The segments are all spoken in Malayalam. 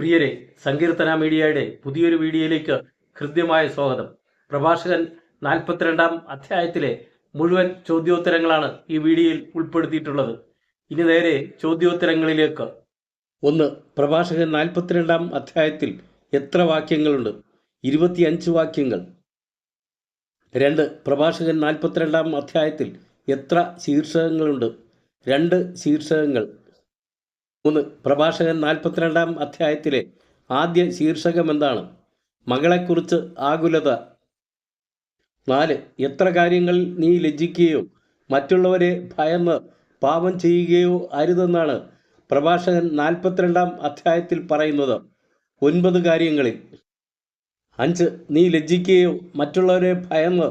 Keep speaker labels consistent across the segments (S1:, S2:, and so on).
S1: പ്രിയരെ സങ്കീർത്തന മീഡിയയുടെ പുതിയൊരു വീഡിയോയിലേക്ക് ഹൃദ്യമായ സ്വാഗതം. പ്രഭാഷകൻ നാൽപ്പത്തിരണ്ടാം അധ്യായത്തിലെ മുഴുവൻ ചോദ്യോത്തരങ്ങളാണ് ഈ വീഡിയോയിൽ ഉൾപ്പെടുത്തിയിട്ടുള്ളത്. ഇനി നേരെ ചോദ്യോത്തരങ്ങളിലേക്ക്. ഒന്ന് പ്രഭാഷകൻ നാൽപ്പത്തിരണ്ടാം അധ്യായത്തിൽ എത്ര വാക്യങ്ങളുണ്ട്? ഇരുപത്തിയഞ്ച് വാക്യങ്ങൾ. രണ്ട് പ്രഭാഷകൻ നാൽപ്പത്തിരണ്ടാം അധ്യായത്തിൽ എത്ര ശീർഷകങ്ങളുണ്ട്? രണ്ട് ശീർഷകങ്ങൾ. മൂന്ന്. പ്രഭാഷകൻ നാൽപ്പത്തിരണ്ടാം അധ്യായത്തിലെ ആദ്യ ശീർഷകം എന്താണ്? മകളെക്കുറിച്ച് ആകുലത. നാല്. എത്ര കാര്യങ്ങൾ നീ ലജ്ജിക്കുകയോ മറ്റുള്ളവരെ ഭയന്ന് പാപം ചെയ്യുകയോ അരുതെന്നാണ് പ്രഭാഷകൻ നാൽപ്പത്തിരണ്ടാം അധ്യായത്തിൽ പറയുന്നത്. ഒൻപത് കാര്യങ്ങളിൽ. അഞ്ച്. നീ ലജ്ജിക്കുകയോ മറ്റുള്ളവരെ ഭയന്ന്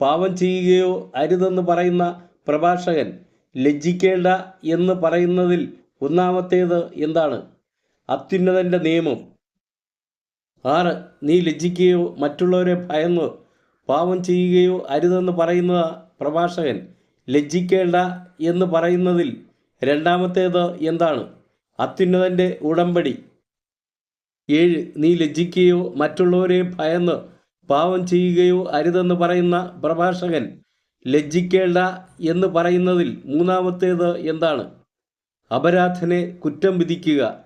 S1: പാപം ചെയ്യുകയോ അരുതെന്ന് പറയുന്ന പ്രഭാഷകൻ ലജ്ജിക്കേണ്ട എന്ന് പറയുന്നതിൽ ഒന്നാമത്തേത് എന്താണ്? അത്യുന്നതന്റെ നിയമം. ആറ് നീ ലജ്ജിക്കുകയോ മറ്റുള്ളവരെ ഭയന്ന് പാപം ചെയ്യുകയോ അരുതെന്ന് പറയുന്ന പ്രഭാഷകൻ ലജ്ജിക്കേണ്ട എന്ന് പറയുന്നതിൽ രണ്ടാമത്തേത് എന്താണ്? അത്യുന്നതന്റെ ഉടമ്പടി. ഏഴ് നീ ലജ്ജിക്കുകയോ മറ്റുള്ളവരെ ഭയന്ന് പാവം ചെയ്യുകയോ അരുതെന്ന് പറയുന്ന പ്രഭാഷകൻ ലജ്ജിക്കേണ്ട എന്ന് പറയുന്നതിൽ മൂന്നാമത്തേത് എന്താണ്? അപരാധനെ കുറ്റം വിധിക്കുക.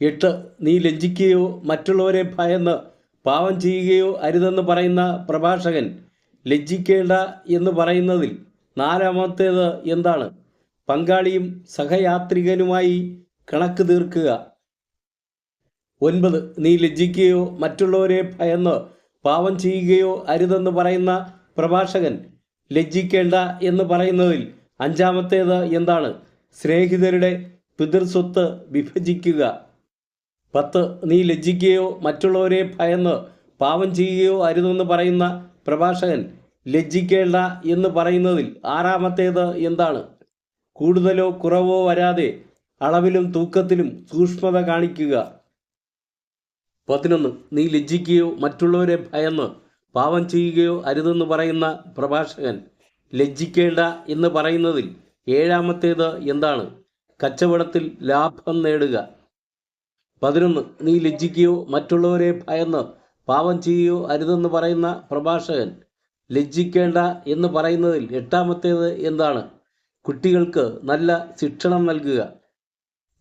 S1: എട്ട് നീ ലജ്ജിക്കുകയോ മറ്റുള്ളവരെ ഭയന്ന് പാവം ചെയ്യുകയോ അരുതെന്ന് പറയുന്ന പ്രഭാഷകൻ ലജ്ജിക്കേണ്ട എന്ന് പറയുന്നതിൽ നാലാമത്തേത് എന്താണ്? പങ്കാളിയും സഹയാത്രികനുമായി കണക്ക് തീർക്കുക. ഒൻപത് നീ ലജ്ജിക്കുകയോ മറ്റുള്ളവരെ ഭയന്ന് പാവം ചെയ്യുകയോ അരുതെന്ന് പറയുന്ന പ്രഭാഷകൻ ലജ്ജിക്കേണ്ട എന്ന് പറയുന്നതിൽ അഞ്ചാമത്തേത് എന്താണ്? സ്നേഹിതരുടെ പിതൃസ്വത്ത് വിഭജിക്കുക. പത്ത് നീ ലജ്ജിക്കുകയോ മറ്റുള്ളവരെ ഭയന്ന് പാവം ചെയ്യുകയോ അരുതെന്ന് പറയുന്ന പ്രഭാഷകൻ ലജ്ജിക്കേണ്ട എന്ന് പറയുന്നതിൽ ആറാമത്തേത് എന്താണ്? കൂടുതലോ കുറവോ വരാതെ അളവിലും തൂക്കത്തിലും സൂക്ഷ്മത കാണിക്കുക. പതിനൊന്ന് നീ ലജ്ജിക്കുകയോ മറ്റുള്ളവരെ ഭയന്ന് പാവം ചെയ്യുകയോ അരുതെന്ന് പറയുന്ന പ്രഭാഷകൻ ലജ്ജിക്കേണ്ട എന്ന് പറയുന്നതിൽ ഏഴാമത്തേത് എന്താണ്? കച്ചവടത്തിൽ ലാഭം നേടുക. പതിനൊന്ന് നീ ലജ്ജിക്കുകയോ മറ്റുള്ളവരെ ഭയന്ന് പാവം ചെയ്യുകയോ അരുതെന്ന് പറയുന്ന പ്രഭാഷകൻ ലജ്ജിക്കേണ്ട എന്ന് പറയുന്നതിൽ എട്ടാമത്തേത് എന്താണ്? കുട്ടികൾക്ക് നല്ല ശിക്ഷണം നൽകുക.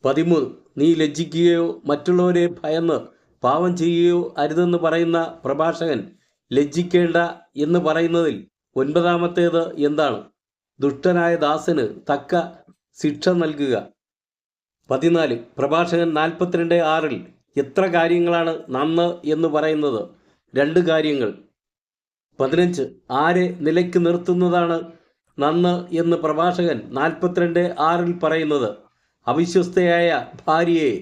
S1: പതിമൂന്ന് നീ ലജ്ജിക്കുകയോ മറ്റുള്ളവരെ ഭയന്ന് പാവം ചെയ്യുകയോ അരുതെന്ന് പറയുന്ന പ്രഭാഷകൻ ലജ്ജിക്കേണ്ട എന്ന് പറയുന്നതിൽ ഒൻപതാമത്തേത് എന്താണ്? ദുഷ്ടനായ ദാസന് തക്ക ശിക്ഷ നൽകുക. പതിനാല് പ്രഭാഷകൻ നാൽപ്പത്തിരണ്ട് ആറിൽ എത്ര കാര്യങ്ങളാണ് നന്ന് എന്ന് പറയുന്നത്? രണ്ട് കാര്യങ്ങൾ. പതിനഞ്ച് ആരെ നിലയ്ക്ക് നിർത്തുന്നതാണ് നന്ന് എന്ന് പ്രഭാഷകൻ നാൽപ്പത്തിരണ്ട് ആറിൽ പറയുന്നത്? അവിശ്വസ്തയായ ഭാര്യയെ.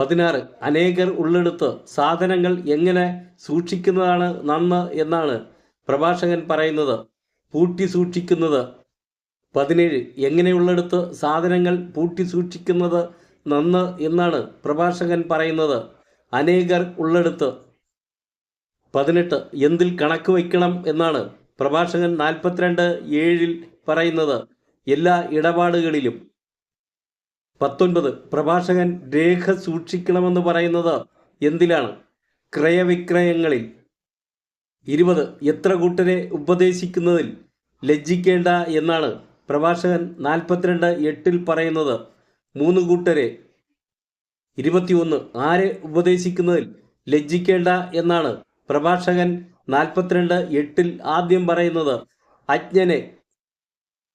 S1: പതിനാറ് അനേകർ ഉള്ളെടുത്ത് സാധനങ്ങൾ എങ്ങനെ സൂക്ഷിക്കുന്നതാണ് നന്ന് എന്നാണ് പ്രഭാഷകൻ പറയുന്നത്. പൂട്ടി സൂക്ഷിക്കുന്നത് പതിനേഴ് എങ്ങനെയുള്ളിടത്ത് സാധനങ്ങൾ പൂട്ടി സൂക്ഷിക്കുന്നത് നന്ന് എന്നാണ് പ്രഭാഷകൻ പറയുന്നത്. അനേകർ ഉള്ളിടത്ത്. പതിനെട്ട് എന്തിൽ കണക്ക് വയ്ക്കണം എന്നാണ് പ്രഭാഷകൻ നാൽപ്പത്തിരണ്ട് ഏഴിൽ പറയുന്നത് എല്ലാ ഇടപാടുകളിലും. പത്തൊൻപത് പ്രഭാഷകൻ രേഖ സൂക്ഷിക്കണമെന്ന് പറയുന്നത് എന്തിലാണ്? ക്രയവിക്രയങ്ങളിൽ. ഇരുപത് എത്ര കൂട്ടരെ ഉപദേശിക്കുന്നതിൽ ലജ്ജിക്കേണ്ട എന്നാണ് പ്രഭാഷകൻ നാൽപ്പത്തിരണ്ട് എട്ടിൽ പറയുന്നത്. മൂന്ന് കൂട്ടരെ ഇരുപത്തിയൊന്ന് ആരെ ഉപദേശിക്കുന്നതിൽ ലജ്ജിക്കേണ്ട എന്നാണ് പ്രഭാഷകൻ നാൽപ്പത്തിരണ്ട് എട്ടിൽ ആദ്യം പറയുന്നത്. അജ്ഞനെ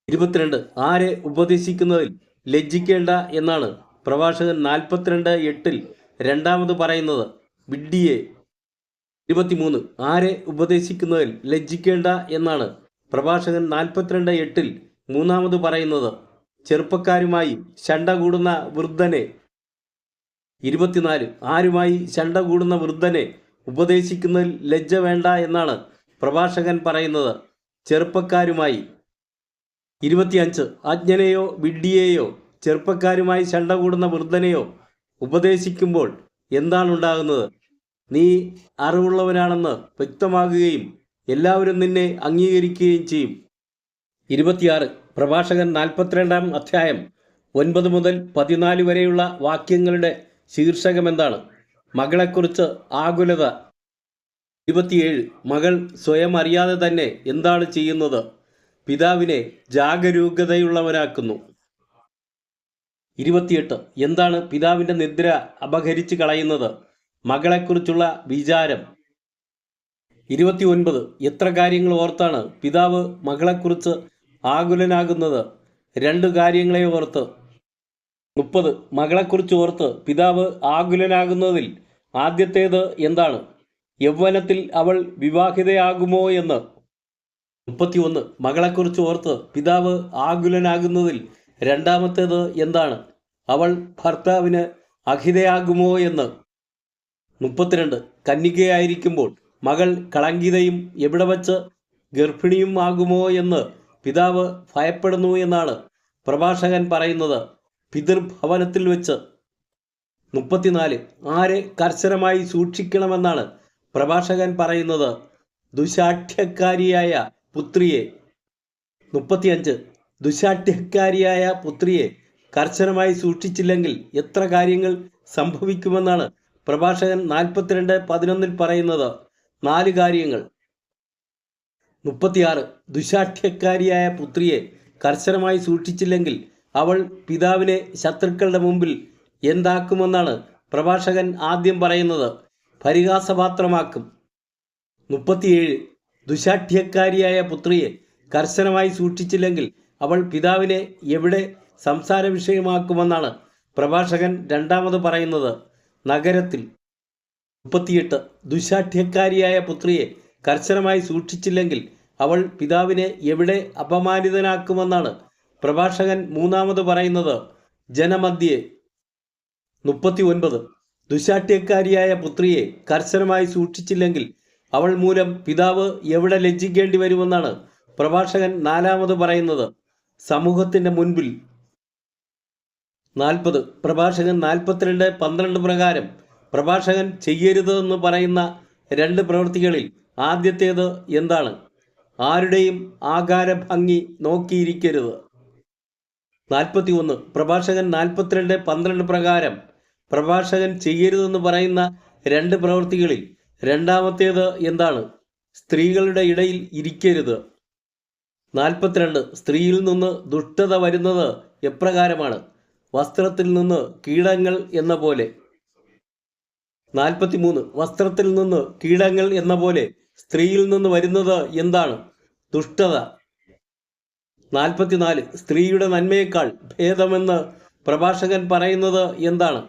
S1: ഇരുപത്തിരണ്ട് ആരെ ഉപദേശിക്കുന്നതിൽ ലജ്ജിക്കേണ്ട എന്നാണ് പ്രഭാഷകൻ നാൽപ്പത്തിരണ്ട് എട്ടിൽ രണ്ടാമത് പറയുന്നത്. വിഡ്ഢിയെ ഇരുപത്തിമൂന്ന്. ആരെ ഉപദേശിക്കുന്നതിൽ ലജ്ജിക്കേണ്ട എന്നാണ് പ്രഭാഷകൻ നാൽപ്പത്തിരണ്ട് എട്ടിൽ മൂന്നാമത് പറയുന്നത്. ചെറുപ്പക്കാരുമായി ശണ്ട കൂടുന്ന വൃദ്ധനെ ഇരുപത്തിനാല്. ആരുമായി ശണ്ട കൂടുന്ന വൃദ്ധനെ ഉപദേശിക്കുന്നതിൽ ലജ്ജ വേണ്ട എന്നാണ് പ്രഭാഷകൻ പറയുന്നത്. ചെറുപ്പക്കാരുമായി ഇരുപത്തിയഞ്ച്. അജ്ഞനെയോ വിഡ്ഢിയെയോ ചെറുപ്പക്കാരുമായി ശണ്ട കൂടുന്ന വൃദ്ധനെയോ ഉപദേശിക്കുമ്പോൾ എന്താണ് ഉണ്ടാകുന്നത്? നീ അറിവുള്ളവനാണെന്ന് വ്യക്തമാകുകയും എല്ലാവരും നിന്നെ അംഗീകരിക്കുകയും ചെയ്യും. ഇരുപത്തിയാറ് പ്രഭാഷകൻ നാൽപ്പത്തിരണ്ടാം അധ്യായം ഒൻപത് മുതൽ പതിനാല് വരെയുള്ള വാക്യങ്ങളുടെ ശീർഷകം എന്താണ് മകളെക്കുറിച്ച് ആകുലത. ഇരുപത്തിയേഴ് മകൾ സ്വയം അറിയാതെ തന്നെ എന്താണ് ചെയ്യുന്നത്? പിതാവിനെ ജാഗരൂകതയുള്ളവനാക്കുന്നു. ഇരുപത്തിയെട്ട് എന്താണ് പിതാവിന്റെ നിദ്ര അപഹരിച്ച് കളയുന്നത്? മകളെക്കുറിച്ചുള്ള വിചാരം. ഇരുപത്തി ഒൻപത് എത്ര കാര്യങ്ങൾ ഓർത്താണ് പിതാവ് മകളെക്കുറിച്ച് ആകുലനാകുന്നത്? രണ്ട് കാര്യങ്ങളെ ഓർത്ത്. മുപ്പത്. മകളെക്കുറിച്ച് ഓർത്ത് പിതാവ് ആകുലനാകുന്നതിൽ ആദ്യത്തേത് എന്താണ്? യൗവനത്തിൽ അവൾ വിവാഹിതയാകുമോ എന്ന്. മുപ്പത്തിയൊന്ന്. മകളെക്കുറിച്ച് ഓർത്ത് പിതാവ് ആകുലനാകുന്നതിൽ രണ്ടാമത്തേത് എന്താണ്? അവൾ ഭർത്താവിന് അഹിതയാകുമോ എന്ന്. മുപ്പത്തിരണ്ട്. കന്യകയായിരിക്കുമ്പോൾ മകൾ കളങ്കിതയും എവിടെ വച്ച് ഗർഭിണിയും ആകുമോ എന്ന് പിതാവ് ഭയപ്പെടുന്നു എന്നാണ് പ്രഭാഷകൻ പറയുന്നത്. പിതൃഭവനത്തിൽ വെച്ച്. മുപ്പത്തിനാല്. ആരെ കർശനമായി സൂക്ഷിക്കണമെന്നാണ് പ്രഭാഷകൻ പറയുന്നത്. ദുശാഠ്യക്കാരിയായ പുത്രിയെ. മുപ്പത്തിയഞ്ച്. ദുശാഠ്യക്കാരിയായ പുത്രിയെ കർശനമായി സൂക്ഷിച്ചില്ലെങ്കിൽ എത്ര കാര്യങ്ങൾ സംഭവിക്കുമെന്നാണ് പ്രഭാഷകൻ നാൽപ്പത്തിരണ്ട് പതിനൊന്നിൽ പറയുന്നത് നാല് കാര്യങ്ങൾ. മുപ്പത്തിയാറ്. ദുശാഠ്യക്കാരിയായ പുത്രിയെ കർശനമായി സൂക്ഷിച്ചില്ലെങ്കിൽ അവൾ പിതാവിനെ ശത്രുക്കളുടെ മുമ്പിൽ എന്താക്കുമെന്നാണ് പ്രഭാഷകൻ ആദ്യം പറയുന്നത്. പരിഹാസപാത്രമാക്കും. മുപ്പത്തിയേഴ്. ദുശാഠ്യക്കാരിയായ പുത്രിയെ കർശനമായി സൂക്ഷിച്ചില്ലെങ്കിൽ അവൾ പിതാവിനെ എവിടെ സംസാര വിഷയമാക്കുമെന്നാണ് പ്രഭാഷകൻ രണ്ടാമത് പറയുന്നത്. നഗരത്തിൽ മുപ്പത്തിയെട്ട് ദുശാഠ്യക്കാരിയായ പുത്രിയെ കർശനമായി സൂക്ഷിച്ചില്ലെങ്കിൽ അവൾ പിതാവിനെ എവിടെ അപമാനിതനാക്കുമെന്നാണ് പ്രഭാഷകൻ മൂന്നാമത് പറയുന്നത്. ജനമധ്യേ മുപ്പത്തി ഒൻപത് ദുശാഠ്യക്കാരിയായ പുത്രിയെ കർശനമായി സൂക്ഷിച്ചില്ലെങ്കിൽ അവൾ മൂലം പിതാവ് എവിടെ ലജ്ജിക്കേണ്ടി വരുമെന്നാണ് പ്രഭാഷകൻ നാലാമത് പറയുന്നത്. സമൂഹത്തിന്റെ മുൻപിൽ നാൽപ്പത്. പ്രഭാഷകൻ നാൽപ്പത്തിരണ്ട് പന്ത്രണ്ട് പ്രകാരം പ്രഭാഷകൻ ചെയ്യരുതെന്ന് പറയുന്ന രണ്ട് പ്രവൃത്തികളിൽ ആദ്യത്തേത് എന്താണ്? ആരുടെയും ആകാര ഭംഗി നോക്കിയിരിക്കരുത്. നാൽപ്പത്തി ഒന്ന് പ്രഭാഷകൻ നാൽപ്പത്തിരണ്ട് പന്ത്രണ്ട് പ്രകാരം പ്രഭാഷകൻ ചെയ്യരുതെന്ന് പറയുന്ന രണ്ട് പ്രവൃത്തികളിൽ രണ്ടാമത്തേത് എന്താണ്? സ്ത്രീകളുടെ ഇടയിൽ ഇരിക്കരുത്. നാൽപ്പത്തിരണ്ട്. സ്ത്രീയിൽ നിന്ന് ദുഷ്ടത വരുന്നത് എപ്രകാരമാണ്? വസ്ത്രത്തിൽ നിന്ന് കീടങ്ങൾ എന്ന പോലെ. നാൽപ്പത്തിമൂന്ന്. വസ്ത്രത്തിൽ നിന്ന് കീടങ്ങൾ എന്ന പോലെ സ്ത്രീയിൽ നിന്ന് വരുന്നത് എന്താണ്? ദുഷ്ടത. നാൽപ്പത്തിനാല്. സ്ത്രീയുടെ നന്മയേക്കാൾ ഭേദമെന്ന് പ്രഭാഷകൻ പറയുന്നത് എന്താണ്?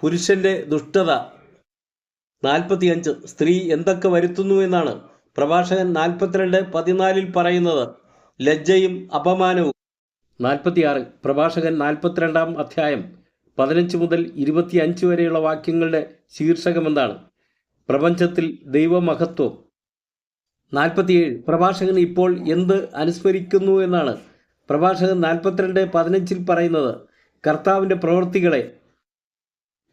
S1: പുരുഷന്റെ ദുഷ്ടത. നാൽപ്പത്തിയഞ്ച്. സ്ത്രീ എന്തൊക്കെ വരുത്തുന്നു എന്നാണ് പ്രഭാഷകൻ നാൽപ്പത്തിരണ്ട് പതിനാലിൽ പറയുന്നത്. ലജ്ജയും അപമാനവും. നാൽപ്പത്തിയാറ് പ്രഭാഷകൻ നാൽപ്പത്തിരണ്ടാം അധ്യായം പതിനഞ്ച് മുതൽ ഇരുപത്തിയഞ്ച് വരെയുള്ള വാക്യങ്ങളുടെ ശീർഷകം എന്താണ് പ്രപഞ്ചത്തിൽ ദൈവമഹത്വം. നാൽപ്പത്തിയേഴ് പ്രഭാഷകൻ ഇപ്പോൾ എന്ത് അനുസ്മരിക്കുന്നു എന്നാണ്. പ്രഭാഷകൻ നാൽപ്പത്തിരണ്ട് പതിനഞ്ചിൽ പറയുന്നത് കർത്താവിന്റെ പ്രവൃത്തികളെ.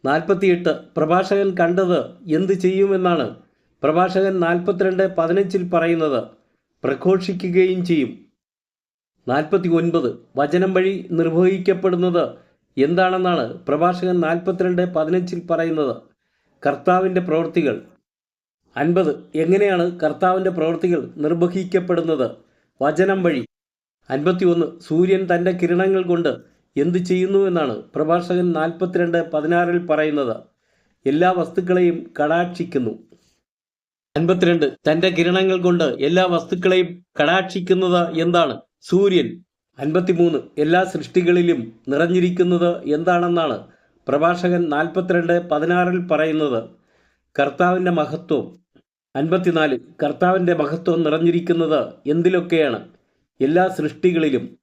S1: നാൽപ്പത്തിയെട്ട് പ്രഭാഷകൻ കണ്ടത് എന്ത് ചെയ്യുമെന്നാണ്. പ്രഭാഷകൻ നാൽപ്പത്തിരണ്ട് പതിനഞ്ചിൽ പറയുന്നത് പ്രഘോഷിക്കുകയും ചെയ്യും. നാൽപ്പത്തി ഒൻപത് വചനം വഴി നിർവഹിക്കപ്പെടുന്നത് എന്താണെന്നാണ് പ്രഭാഷകൻ നാൽപ്പത്തിരണ്ട് പതിനഞ്ചിൽ പറയുന്നത്. കർത്താവിന്റെ പ്രവൃത്തികൾ. അൻപത് എങ്ങനെയാണ് കർത്താവിന്റെ പ്രവൃത്തികൾ നിർവഹിക്കപ്പെടുന്നത്? വചനം വഴി. അൻപത്തിയൊന്ന് സൂര്യൻ തന്റെ കിരണങ്ങൾ കൊണ്ട് എന്ത് ചെയ്യുന്നു എന്നാണ് പ്രഭാഷകൻ നാൽപ്പത്തിരണ്ട് പതിനാറിൽ പറയുന്നത്. എല്ലാ വസ്തുക്കളെയും കടാക്ഷിക്കുന്നു. അൻപത്തിരണ്ട് തന്റെ കിരണങ്ങൾ കൊണ്ട് എല്ലാ വസ്തുക്കളെയും കടാക്ഷിക്കുന്നത് എന്താണ്? സൂര്യൻ അൻപത്തിമൂന്ന് എല്ലാ സൃഷ്ടികളിലും നിറഞ്ഞിരിക്കുന്നത് എന്താണെന്നാണ് പ്രഭാഷകൻ നാൽപ്പത്തിരണ്ട് പതിനാറിൽ പറയുന്നത്. കർത്താവിന്റെ മഹത്വം. അൻപത്തിനാല് കർത്താവിന്റെ മഹത്വം നിറഞ്ഞിരിക്കുന്നത് എന്തിലൊക്കെയാണ്? എല്ലാ സൃഷ്ടികളിലും.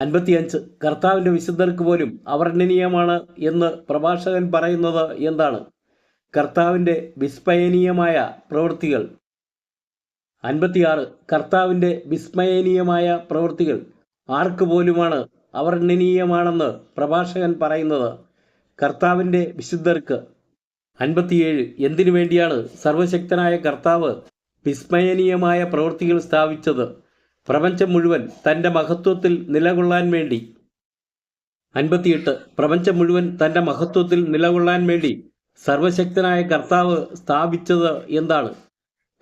S1: അൻപത്തിയഞ്ച് കർത്താവിന്റെ വിശുദ്ധർക്ക് പോലും അവർണനീയമാണ് എന്ന് പ്രഭാഷകൻ പറയുന്നത് എന്താണ്? കർത്താവിന്റെ വിസ്മയനീയമായ പ്രവൃത്തികൾ. അൻപത്തിയാറ് കർത്താവിന്റെ വിസ്മയനീയമായ പ്രവൃത്തികൾ ആർക്ക് പോലുമാണ് അവർണനീയമാണെന്ന് പ്രഭാഷകൻ പറയുന്നത്. കർത്താവിന്റെ വിശുദ്ധർക്ക് അൻപത്തിയേഴ് എന്തിനു വേണ്ടിയാണ് സർവശക്തനായ കർത്താവ് വിസ്മയനീയമായ പ്രവൃത്തികൾ സ്ഥാപിച്ചത്? പ്രപഞ്ചം മുഴുവൻ തന്റെ മഹത്വത്തിൽ നിലകൊള്ളാൻ വേണ്ടി. അൻപത്തിയെട്ട് പ്രപഞ്ചം മുഴുവൻ തന്റെ മഹത്വത്തിൽ നിലകൊള്ളാൻ വേണ്ടി സർവശക്തനായ കർത്താവ് സ്ഥാപിച്ചത് എന്താണ്?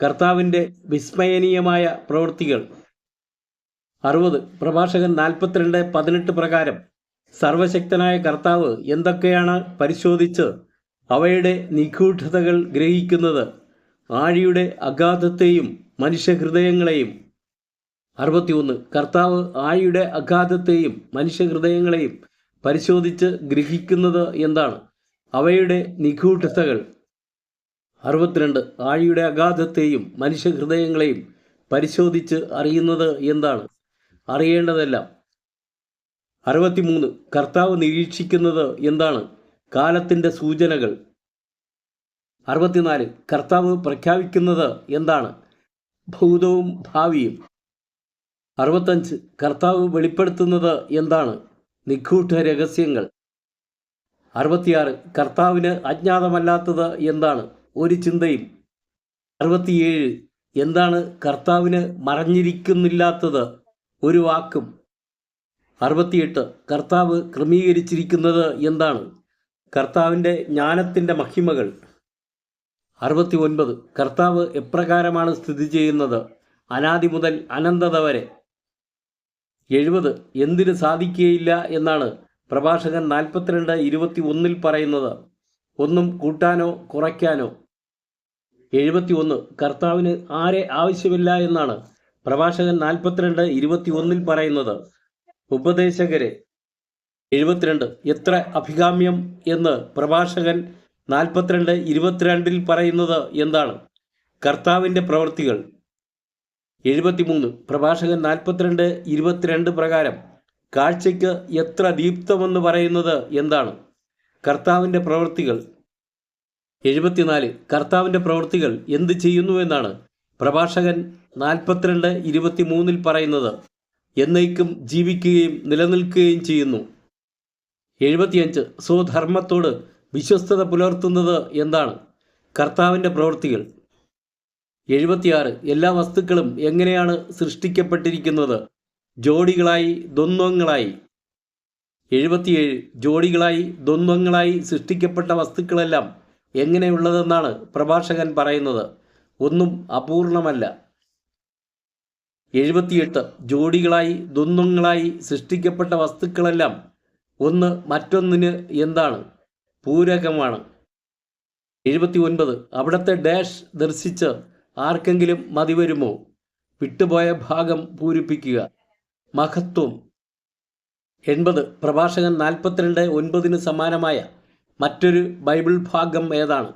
S1: കർത്താവിന്റെ വിസ്മയനീയമായ പ്രവൃത്തികൾ. അറുപത്. പ്രഭാഷകൻ നാൽപ്പത്തിരണ്ട് പതിനെട്ട് പ്രകാരം സർവശക്തനായ കർത്താവ് എന്തൊക്കെയാണ് പരിശോധിച്ച് അവയുടെ നിഗൂഢതകൾ ഗ്രഹിക്കുന്നത്? ആഴിയുടെ അഗാധത്തെയും മനുഷ്യഹൃദയങ്ങളെയും. അറുപത്തിയൊന്ന്. കർത്താവ് ആഴിയുടെ അഗാധത്തെയും മനുഷ്യഹൃദയങ്ങളെയും പരിശോധിച്ച് ഗ്രഹിക്കുന്നത് എന്താണ്? അവയുടെ നിഗൂഢതകൾ. അറുപത്തിരണ്ട് ആഴിയുടെ അഗാധത്തെയും മനുഷ്യഹൃദയങ്ങളെയും പരിശോധിച്ച് അറിയുന്നത് എന്താണ്? അറിയേണ്ടതെല്ലാം. അറുപത്തിമൂന്ന് കർത്താവ് നിരീക്ഷിക്കുന്നത് എന്താണ്? കാലത്തിന്റെ സൂചനകൾ. അറുപത്തിനാല് കർത്താവ് പ്രഖ്യാപിക്കുന്നത് എന്താണ്? ഭൂതവും ഭാവിയും. അറുപത്തഞ്ച് കർത്താവ് വെളിപ്പെടുത്തുന്നത് എന്താണ്? നിഗൂഢ രഹസ്യങ്ങൾ. അറുപത്തിയാറ് കർത്താവിന് അജ്ഞാതമല്ലാത്തത് എന്താണ്? ഒരു ചിന്തയും. അറുപത്തിയേഴ്. എന്താണ് കർത്താവിന് മറഞ്ഞിരിക്കുന്നില്ലാത്തത്? ഒരു വാക്കും. അറുപത്തിയെട്ട്. കർത്താവ് ക്രമീകരിച്ചിരിക്കുന്നത് എന്താണ്? കർത്താവിന്റെ ജ്ഞാനത്തിന്റെ മഹിമകൾ. അറുപത്തി ഒൻപത് കർത്താവ് എപ്രകാരമാണ് സ്ഥിതി ചെയ്യുന്നത്? അനാദി മുതൽ അനന്തത വരെ. എഴുപത്. എന്തിന് സാധിക്കുകയില്ല എന്നാണ് പ്രഭാഷകൻ നാൽപ്പത്തിരണ്ട് ഇരുപത്തി ഒന്നിൽ പറയുന്നത്. ഒന്നും കൂട്ടാനോ കുറയ്ക്കാനോ എഴുപത്തി ഒന്ന് കർത്താവിന് ആരെ ആവശ്യമില്ല എന്നാണ് പ്രഭാഷകൻ നാൽപ്പത്തിരണ്ട് ഇരുപത്തി ഒന്നിൽ പറയുന്നത്. ഉപദേശകരെ എഴുപത്തിരണ്ട്. എത്ര അഭികാമ്യം എന്ന് പ്രഭാഷകൻ നാൽപ്പത്തിരണ്ട് ഇരുപത്തിരണ്ടിൽ പറയുന്നത് എന്താണ്? കർത്താവിന്റെ പ്രവൃത്തികൾ. എഴുപത്തിമൂന്ന്. പ്രഭാഷകൻ നാൽപ്പത്തിരണ്ട് ഇരുപത്തിരണ്ട് പ്രകാരം കാഴ്ചയ്ക്ക് എത്ര ദീപ്തമെന്ന് പറയുന്നത് എന്താണ്? കർത്താവിന്റെ പ്രവൃത്തികൾ. എഴുപത്തിനാല് കർത്താവിന്റെ പ്രവൃത്തികൾ എന്ത് ചെയ്യുന്നുവെന്നാണ് പ്രഭാഷകൻ നാൽപ്പത്തിരണ്ട് ഇരുപത്തിമൂന്നിൽ പറയുന്നത്. എന്നേക്കും ജീവിക്കുകയും നിലനിൽക്കുകയും ചെയ്യുന്നു. എഴുപത്തിയഞ്ച് സ്വധർമ്മത്തോട് വിശ്വസ്തത പുലർത്തുന്നത് എന്താണ്? കർത്താവിന്റെ പ്രവൃത്തികൾ. എഴുപത്തിയാറ് എല്ലാ വസ്തുക്കളും എങ്ങനെയാണ് സൃഷ്ടിക്കപ്പെട്ടിരിക്കുന്നത്? ജോഡികളായി ദ്വന്ദ്വങ്ങളായി. എഴുപത്തിയേഴ് ജോഡികളായി ദ്വന്ദ്വങ്ങളായി സൃഷ്ടിക്കപ്പെട്ട വസ്തുക്കളെല്ലാം എങ്ങനെയുള്ളതെന്നാണ് പ്രഭാഷകൻ പറയുന്നത്. ഒന്നും അപൂർണമല്ല. എഴുപത്തിയെട്ട് ജോഡികളായി ദ്വന്ദ്ങ്ങളായി സൃഷ്ടിക്കപ്പെട്ട വസ്തുക്കളെല്ലാം ഒന്ന് മറ്റൊന്നിന് എന്താണ്? പൂരകമാണ്. എഴുപത്തി ഒൻപത് അവിടുത്തെ ഡാഷ് ദർശിച്ച് ആർക്കെങ്കിലും മതി വരുമോ? വിട്ടുപോയ ഭാഗം പൂരിപ്പിക്കുക. മഹത്വം. എൺപത് പ്രഭാഷകൻ നാൽപ്പത്തിരണ്ട് ഒൻപതിന് സമാനമായ മറ്റൊരു ബൈബിൾ ഭാഗം ഏതാണ്?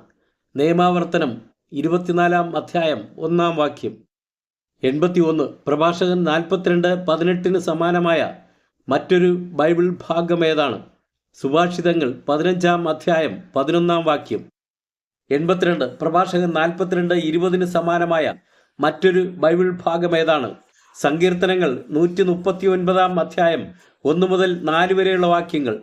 S1: നിയമാവർത്തനം ഇരുപത്തിനാലാം അധ്യായം ഒന്നാം വാക്യം. എൺപത്തി ഒന്ന് പ്രഭാഷകൻ നാൽപ്പത്തിരണ്ട് പതിനെട്ടിന് സമാനമായ മറ്റൊരു ബൈബിൾ ഭാഗം ഏതാണ്? സുഭാഷിതങ്ങൾ പതിനഞ്ചാം അധ്യായം പതിനൊന്നാം വാക്യം. എൺപത്തിരണ്ട് പ്രഭാഷകൻ നാൽപ്പത്തിരണ്ട് ഇരുപതിന് സമാനമായ മറ്റൊരു ബൈബിൾ ഭാഗം ഏതാണ്? സങ്കീർത്തനങ്ങൾ നൂറ്റി മുപ്പത്തി ഒൻപതാം അധ്യായം ഒന്ന് മുതൽ നാല് വരെയുള്ള വാക്യങ്ങൾ.